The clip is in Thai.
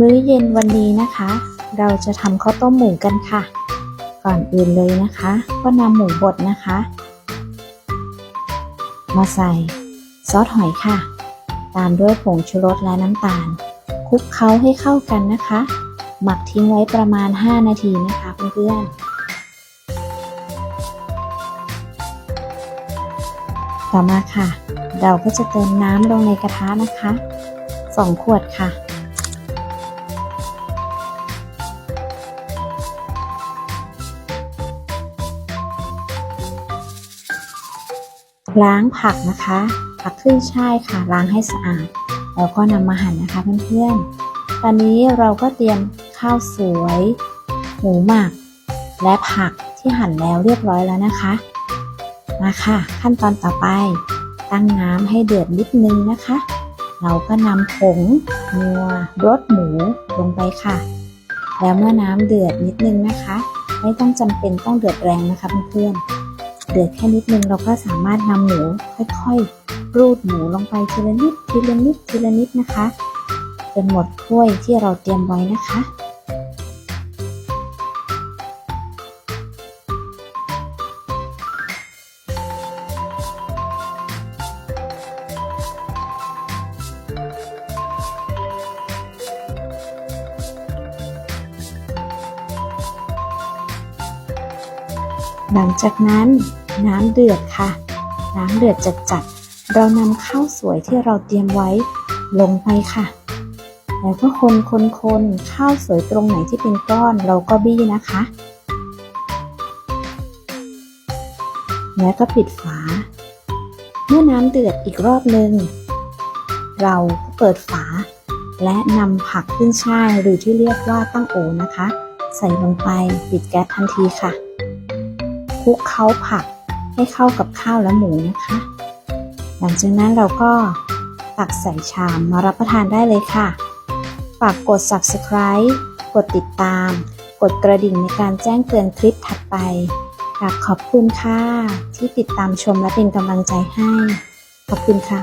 มื้อเย็นวันนี้นะคะ เราจะทำข้าวต้มหมูกันค่ะ ก่อนอื่นเลยนะคะ ก็นำหมูบดนะคะ มาใส่ซอสหอยค่ะ ตามด้วยผงชูรสและน้ำตาลคลุกเคล้าให้เข้ากันนะคะ หมักทิ้งไว้ประมาณ 5 นาทีนะคะเพื่อนๆต่อมาค่ะ เราก็จะเติมน้ำลงในกระทะนะคะ 2 ขวดค่ะ ล้างผักนะคะ ผักขึ้นช่ายค่ะ ล้างให้สะอาด แล้วก็นำมาหั่นนะคะเพื่อนๆ ตอนนี้เราก็เตรียมข้าวสวย หมูหมัก และผักที่หั่นแล้วเรียบร้อยแล้วนะคะ มาค่ะขั้นตอนต่อไป ตั้งน้ำให้เดือดนิดนึงนะคะ เราก็นำผงนัวรสหมูลงไปค่ะ แล้วเมื่อน้ำเดือดนิดนึงนะคะ ไม่ต้องจำเป็นต้องเดือดแรงนะคะเพื่อนๆ เดือดแค่นิดนึงเราก็สามารถนำหมูค่อยๆ รูดหมูลงไปทีละนิดทีละนิดทีละนิดนะคะ จนหมดถ้วยที่เราเตรียมไว้นะคะ หลังจากนั้นน้ำเดือดค่ะ น้ำเดือดจัดๆเรานำข้าวสวยที่เราเตรียมไว้ลงไปค่ะ แล้วก็คนคนคนข้าวสวยตรงไหนที่เป็นก้อนเราก็บี้นะคะ แล้วก็ปิดฝา เมื่อน้ำเดือดอีกรอบหนึ่งเราเปิดฝา และนำผักขึ้นช่ายหรือที่เรียกว่าตั้งโอนะคะ ใส่ลงไปปิดแก๊สทันทีค่ะ ลุกเคล้าผักให้เข้ากับข้าวและหมูนะคะ หลังจากนั้นเราก็ตักใส่ชามมารับประทานได้เลยค่ะ ฝากกด subscribe กดติดตาม กดกระดิ่งในการแจ้งเตือนคลิปถัดไปอยากขอบคุณค่ะ ที่ติดตามชมและเป็นกำลังใจให้ ขอบคุณค่ะ